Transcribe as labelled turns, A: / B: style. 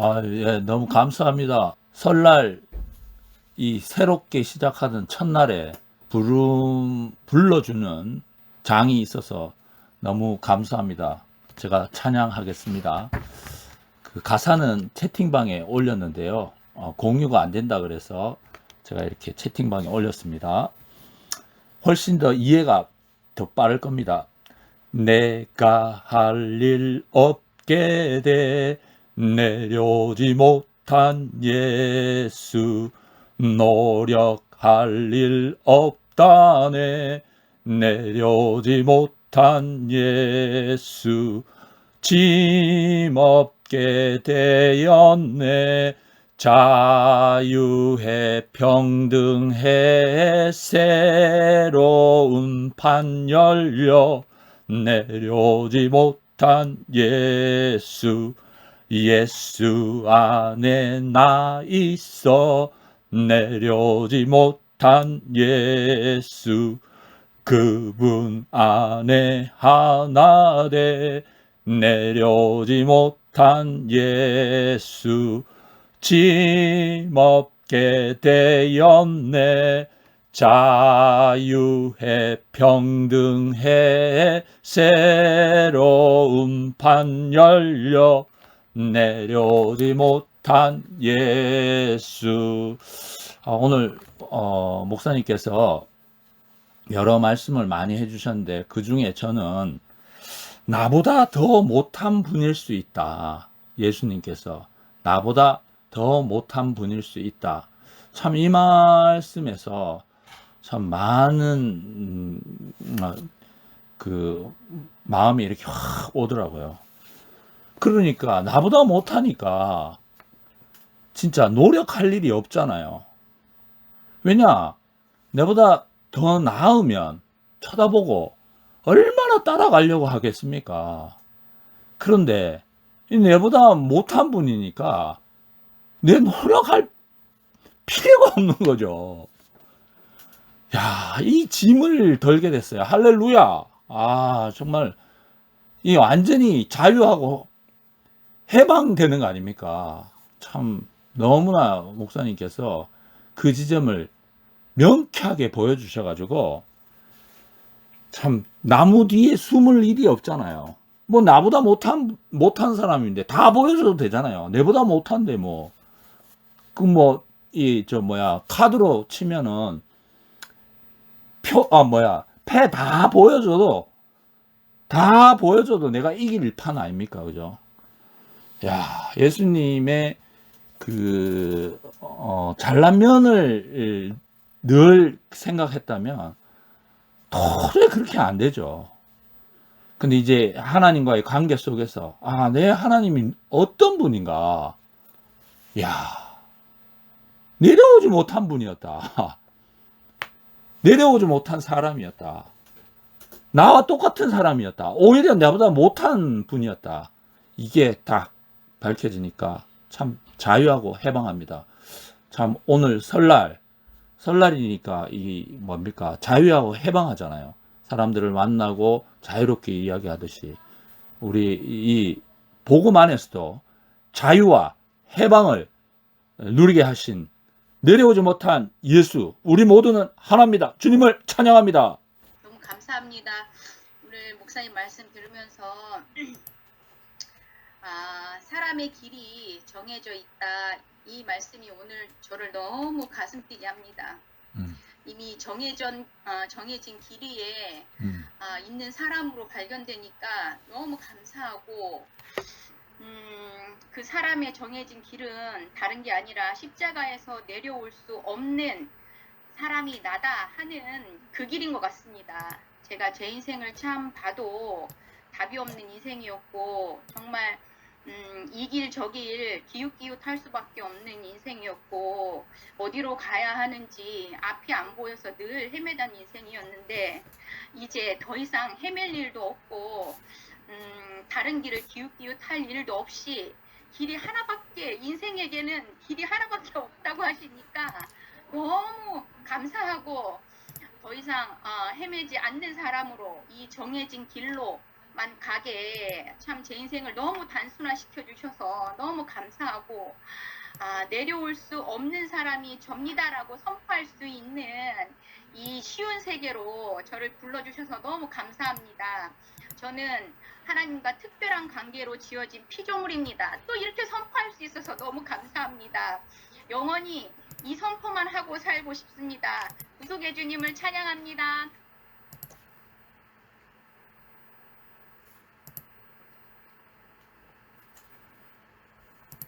A: 아, 예, 너무 감사합니다. 설날 이 새롭게 시작하는 첫날에 부름 불러주는 장이 있어서 너무 감사합니다. 제가 찬양하겠습니다. 그 가사는 채팅방에 올렸는데요. 어, 공유가 안 된다 그래서 제가 이렇게 채팅방에 올렸습니다. 훨씬 더 이해가 더 빠를 겁니다. 내가 할 일 없게 돼 내려오지 못한 예수 노력할 일 없다네. 내려오지 못한 예수 짐 없게 되었네. 자유해 평등해 새로운 판 열려 내려오지 못한 예수 예수 안에 나 있어 내려오지 못한 예수 그분 안에 하나 돼 내려오지 못한 예수 짐 없게 되었네 자유해 평등해 새로운 판 열려 내려오지 못한 예수 아, 오늘 어, 목사님께서 여러 말씀을 많이 해주셨는데 그 중에 저는 나보다 더 못한 분일 수 있다. 예수님께서 나보다 더 못한 분일 수 있다. 참 이 말씀에서 참 많은 음, 아, 그 마음이 이렇게 확 오더라고요. 그러니까 나보다 못하니까 진짜 노력할 일이 없잖아요. 왜냐? 내보다 더 나으면 쳐다보고 얼마나 따라가려고 하겠습니까? 그런데 이 내보다 못한 분이니까 내 노력할 필요가 없는 거죠. 야, 이 짐을 덜게 됐어요. 할렐루야. 아, 정말 이 완전히 자유하고 해방되는 거 아닙니까? 참 너무나 목사님께서 그 지점을 명쾌하게 보여주셔가지고 참 나무 뒤에 숨을 일이 없잖아요. 뭐 나보다 못한 못한 사람인데 다 보여줘도 되잖아요. 내보다 못한데 뭐 그 뭐 이 저 뭐야 카드로 치면은 표 아 뭐야 패 다 보여줘도 다 보여줘도 내가 이길 판 아닙니까 그죠? 야 예수님의 그 어, 잘난 면을 늘 생각했다면 도저히 그렇게 안 되죠. 근데 이제 하나님과의 관계 속에서 아, 내 하나님이 어떤 분인가? 야. 내려오지 못한 분이었다. 내려오지 못한 사람이었다. 나와 똑같은 사람이었다. 오히려 나보다 못한 분이었다. 이게 딱 밝혀지니까 참 자유하고 해방합니다. 참 오늘 설날 설날이니까 이 뭡니까 자유하고 해방하잖아요. 사람들을 만나고 자유롭게 이야기하듯이 우리 이 복음 안에서도 자유와 해방을 누리게 하신 내려오지 못한 예수 우리 모두는 하나입니다. 주님을 찬양합니다.
B: 너무 감사합니다. 오늘 목사님 말씀 들으면서 아, 사람의 길이 정해져 있다. 이 말씀이 오늘 저를 너무 가슴 뛰게 합니다.
A: 음.
B: 이미 정해전 아, 정해진 길이에
A: 음,
B: 아, 있는 사람으로 발견되니까 너무 감사하고 음, 그 사람의 정해진 길은 다른 게 아니라 십자가에서 내려올 수 없는 사람이 나다 하는 그 길인 것 같습니다. 제가 제 인생을 참 봐도 답이 없는 인생이었고 정말 음, 이길 저길 기웃기웃 할 수밖에 없는 인생이었고 어디로 가야 하는지 앞이 안 보여서 늘 헤매던 인생이었는데 이제 더 이상 헤맬 일도 없고 음, 다른 길을 기웃기웃 할 일도 없이 길이 하나밖에 인생에게는 길이 하나밖에 없다고 하시니까 너무 감사하고 더 이상 어, 헤매지 않는 사람으로 이 정해진 길로 가게 참 제 인생을 너무 단순화시켜 주셔서 너무 감사하고 아, 내려올 수 없는 사람이 접니다라고 선포할 수 있는 이 쉬운 세계로 저를 불러주셔서 너무 감사합니다. 저는 하나님과 특별한 관계로 지어진 피조물입니다. 또 이렇게 선포할 수 있어서 너무 감사합니다. 영원히 이 선포만 하고 살고 싶습니다. 구속의 주님을 찬양합니다.